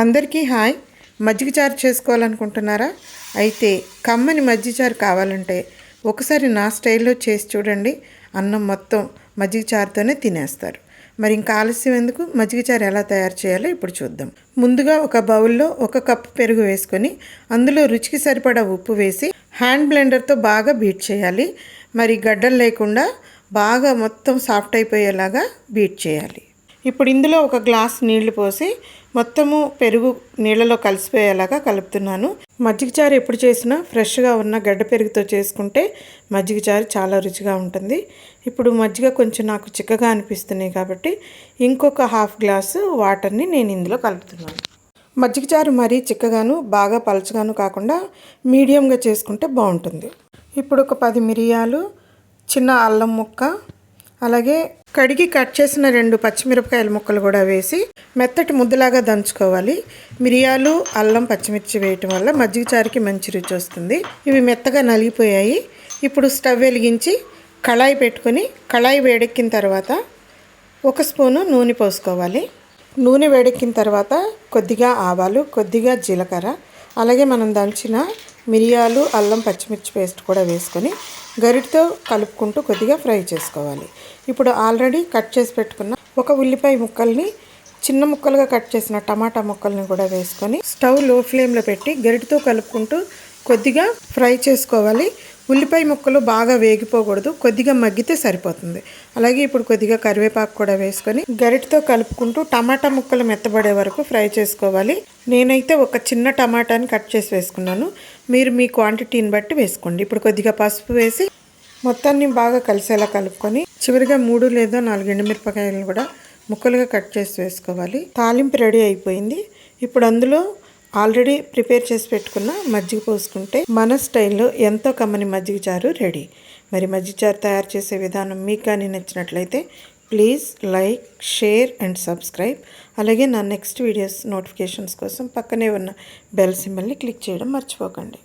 అందరికీ హాయ్. మజ్జిగ చారు చేసుకోవాలనుకుంటున్నారా? అయితే కమ్మని మజ్జిగ చారు కావాలంటే ఒకసారి నా స్టైల్లో చేసి చూడండి. అన్నం మొత్తం మజ్జిగ చారుతోనే తినేస్తారు. మరి ఇంకా ఆలస్యం ఎందుకు? మజ్జిగ చారు ఎలా తయారు చేయాలో ఇప్పుడు చూద్దాం. ముందుగా ఒక బౌల్లో ఒక కప్పు పెరుగు వేసుకొని అందులో రుచికి సరిపడా ఉప్పు వేసి హ్యాండ్ బ్లెండర్తో బాగా బీట్ చేయాలి. మరి గడ్డలు లేకుండా బాగా మొత్తం సాఫ్ట్ అయిపోయేలాగా బీట్ చేయాలి. ఇప్పుడు ఇందులో ఒక గ్లాస్ నీళ్ళు పోసి మొత్తము పెరుగు నీళ్ళలో కలిసిపోయేలాగా కలుపుతున్నాను. మజ్జిగ చారు ఎప్పుడు చేసినా ఫ్రెష్గా ఉన్న గడ్డ పెరుగుతో చేసుకుంటే మజ్జిగ చారు చాలా రుచిగా ఉంటుంది. ఇప్పుడు మజ్జిగ కొంచెం నాకు చిక్కగా అనిపిస్తున్నాయి కాబట్టి ఇంకొక హాఫ్ గ్లాసు వాటర్ని నేను ఇందులో కలుపుతున్నాను. మజ్జిగ చారు మరీ చిక్కగాను బాగా పలచగాను కాకుండా మీడియంగా చేసుకుంటే బాగుంటుంది. ఇప్పుడు ఒక పది మిరియాలు చిన్న అల్లం ముక్క అలాగే కడిగి కట్ చేసిన రెండు పచ్చిమిరపకాయల ముక్కలు కూడా వేసి మెత్తటి ముద్దలాగా దంచుకోవాలి. మిరియాలు అల్లం పచ్చిమిర్చి వేయటం వల్ల మజ్జిగ చారుకి మంచి రుచి వస్తుంది. ఇవి మెత్తగా నలిగిపోయాయి. ఇప్పుడు స్టవ్ వెలిగించి కళాయి పెట్టుకొని కళాయి వేడెక్కిన తర్వాత ఒక స్పూను నూనె పోసుకోవాలి. నూనె వేడెక్కిన తర్వాత కొద్దిగా ఆవాలు కొద్దిగా జీలకర్ర అలాగే మనం దంచిన మిరియాలు అల్లం పచ్చిమిర్చి పేస్ట్ కూడా వేసుకొని గరిటతో కలుపుకుంటూ కొద్దిగా ఫ్రై చేసుకోవాలి. ఇప్పుడు ఆల్రెడీ కట్ చేసి పెట్టుకున్న ఒక ఉల్లిపాయ ముక్కల్ని చిన్న ముక్కలుగా కట్ చేసిన టమాటా ముక్కల్ని కూడా వేసుకొని స్టవ్లో ఫ్లేమ్లో పెట్టి గరిటతో కలుపుకుంటూ కొద్దిగా ఫ్రై చేసుకోవాలి. ఉల్లిపాయ ముక్కలు బాగా వేగిపోకూడదు. కొద్దిగా మగ్గితే సరిపోతుంది. అలాగే ఇప్పుడు కొద్దిగా కరివేపాకు కూడా వేసుకొని గరిటతో కలుపుకుంటూ టమాటా ముక్కలు మెత్తబడే వరకు ఫ్రై చేసుకోవాలి. నేనైతే ఒక చిన్న టమాటాని కట్ చేసి వేసుకున్నాను. మీరు మీ క్వాంటిటీని బట్టి వేసుకోండి. ఇప్పుడు కొద్దిగా పసుపు వేసి మొత్తాన్ని బాగా కలిసేలా కలుపుకొని చివరిగా మూడు లేదా నాలుగు ఎండుమిరపకాయలను కూడా ముక్కలుగా కట్ చేసి వేసుకోవాలి. తాలింపు రెడీ అయిపోయింది. ఇప్పుడు అందులో ఆల్రెడీ ప్రిపేర్ చేసి పెట్టుకున్న మజ్జిగ పోసుకుంటే మన స్టైల్లో ఎంతో కమ్మని మజ్జిగ చారు రెడీ. మరి మజ్జిగ చారు తయారు చేసే విధానం మీకు కానీ నచ్చినట్లయితే please like share and subscribe. అలాగే నా నెక్స్ట్ వీడియోస్ నోటిఫికేషన్స్ కోసం పక్కనే ఉన్న బెల్ సింబల్ని క్లిక్ చేయడం మర్చిపోకండి.